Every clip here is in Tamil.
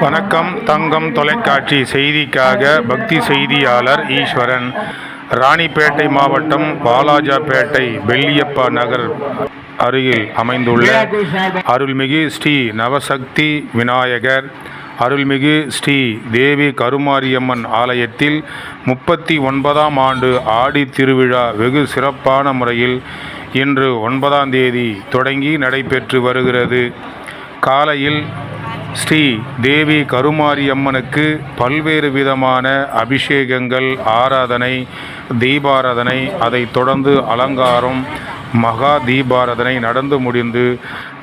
வணக்கம் தங்கம் தொலைக்காட்சி செய்திக்காக பக்தி செய்தியாளர் ஈஸ்வரன் ராணிப்பேட்டை மாவட்டம் வாலாஜாபேட்டை வெள்ளியப்பா நகர் அருகில் அமைந்துள்ள அருள்மிகு ஸ்ரீ நவசக்தி விநாயகர் அருள்மிகு ஸ்ரீ தேவி கருமாரியம்மன் ஆலயத்தில் முப்பத்தி ஒன்பதாம் ஆண்டு ஆடி திருவிழா வெகு சிறப்பான முறையில் இன்று ஒன்பதாம் தேதி தொடங்கி நடைபெற்று வருகிறது. காலையில் ஸ்ரீ தேவி கருமாரியம்மனுக்கு பல்வேறு விதமான அபிஷேகங்கள் ஆராதனை தீபாராதனை அதைத் தொடர்ந்து அலங்காரம் மகா தீபாராதனை நடந்து முடிந்து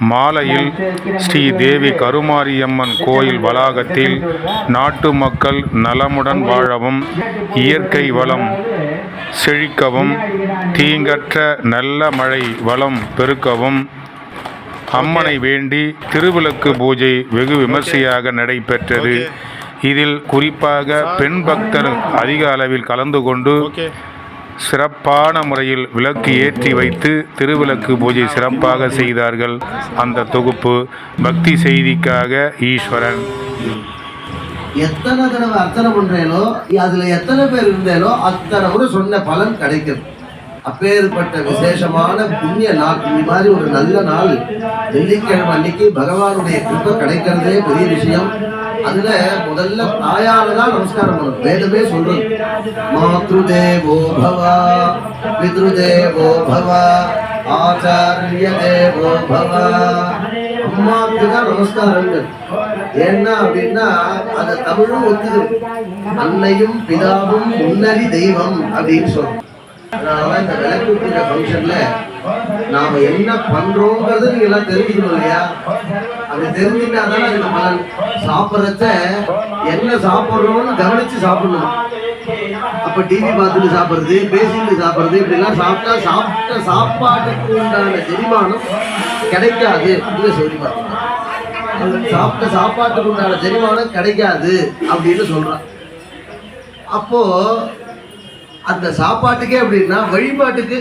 மாலையில் ஸ்ரீ தேவி கருமாரியம்மன் கோயில் வளாகத்தில் நாட்டு மக்கள் நலமுடன் வாழவும் இயற்கை வளம் செழிக்கவும் தீங்கற்ற நல்ல மழை வளம் பெருக்கவும் அம்மனை வேண்டி திருவிளக்கு பூஜை வெகு விமர்சையாக நடைபெற்றது. இதில் குறிப்பாக பெண் பக்தர் அதிக அளவில் கலந்து கொண்டு சிறப்பான முறையில் விளக்கு ஏற்றி வைத்து திருவிளக்கு பூஜை சிறப்பாக செய்தார்கள். அந்த தொகுப்பு பக்தி செய்திக்காக ஈஸ்வரன். எத்தனை தடவை அர்ச்சனை பண்றேனோ அதுல எத்தனை பேர் இருந்தேனோ அத்தனை முறை சொன்ன பலன் கிடைக்கும் அப்பேற்பட்ட விசேஷமான புண்ணிய நாள். இந்த மாதிரி ஒரு நல்ல நாள். வெள்ளிக்கிழமை அன்னைக்கு பகவானுடைய கிருப்பை கிடைக்கிறதே பெரிய விஷயம். அதுல முதல்ல தாயால தான் நமஸ்காரம் பண்ணணும். வேதமே சொல்றது. மாத்ரு தேவோ பவா பித்ரு தேவோ பவா ஆச்சாரிய தேவோ பவா. அம்மாவுக்கு தான் நமஸ்காரங்கள். ஏன்னா அப்படின்னா அந்த தமிழும் ஒத்துது. அன்னையும் பிதாவும் முன்னறி தெய்வம் அப்படின்னு சொல்றோம். அதனால இந்த விளக்கு ஃபங்க்ஷன்ல நாம என்ன பண்றோங்கிறது நீங்க எல்லாம் தெரிஞ்சுக்கணும் இல்லையா? அது தெரிஞ்சுட்டாதான் அது நம்ம சாப்பிட்றத என்ன சாப்பிட்றோம்னு கவனிச்சு சாப்பிடணும். அப்ப டிவி பார்த்துட்டு சாப்பிடுறது பேசிட்டு சாப்பிடுறது இப்படிலாம் சாப்பிட்டா சாப்பிட்ட சாப்பாட்டுக்கு உண்டான செரிமானம் கிடைக்காது. அப்படின்னு சொல்லி பார்த்தீங்கன்னா சாப்பிட்ட சாப்பாட்டுக்கு உண்டான செரிமானம் கிடைக்காது அப்படின்னு சொல்றான். அப்போ அந்த சாப்பாட்டுக்கே அப்படின்னா வழிபாட்டுக்கு